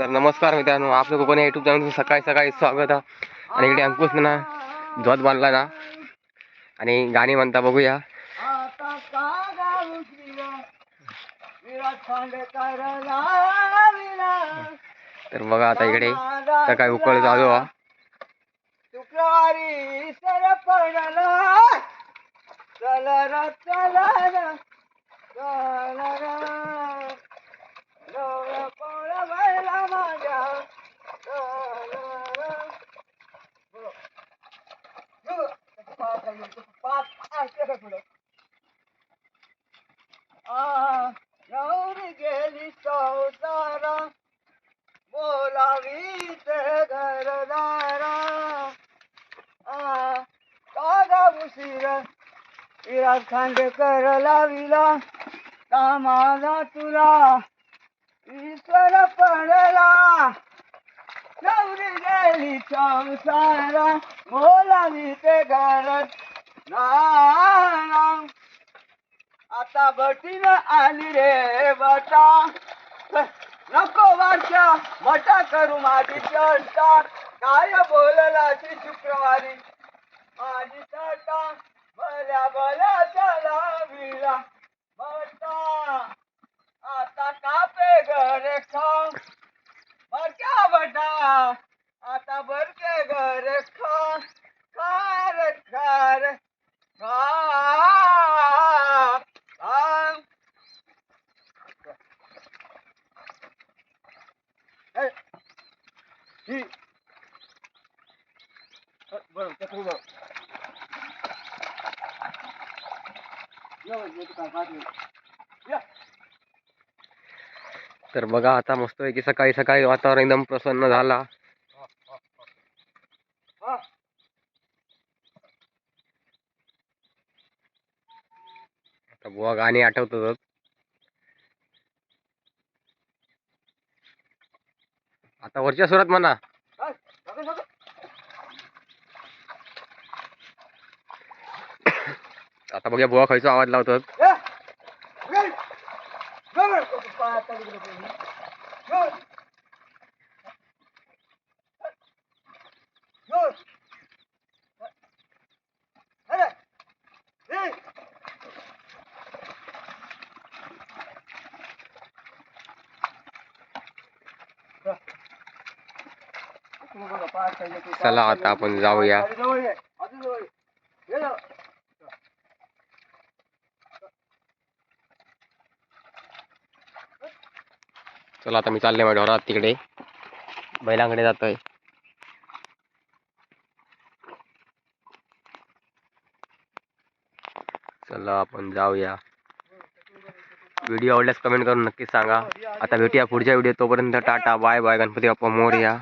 तर नमस्कार मित्रांनो आपलं कोकण युट्यूब चॅनल सकाळी सकाळी स्वागत आहे. आणि इकडे अंकुश ना ध्वज बांधला ना. आणि गाणी म्हणता बघूया. तर बघा आता इकडे सकाळी उकळ चालू आहे. शुक्रवारी चल चल र चल र डोळं पोळ बैला माझ्या चल र बोलो. बोलो. पाच आहे, गेली बोलावी ते घरदारा उशीर खांडेकर लाविला कामाला तुला ईश्वर पडला नवरी गेली चौसारा बोलावी ते घरात आता बटीन आली रे बटा नको वाचा मटा करू माझी चर्चा काय बोलला ती शुक्रवारी? माझी चर्चा भल्या भल्या. बरं चक्री बरं तर बघा आता मस्त की सकाळी सकाळी वातावरण एकदम प्रसन्न झाला. आता बुवा गाणी आठवतच आता वरच्या सुरात म्हणा. आता बघूया बुवा खायचा आवाज लावतात चला आता आपण जाऊया. चला आता मी चालले माझ्या ढोरात तिकडे. बैलांकडे जातोय. चला आपण जाऊया. व्हिडिओ आवडल्यास कमेंट करून नक्की सांगा. आता भेटूया पुढच्या व्हिडिओ तोपर्यंत tata bye bye Ganpati Bappa Morya.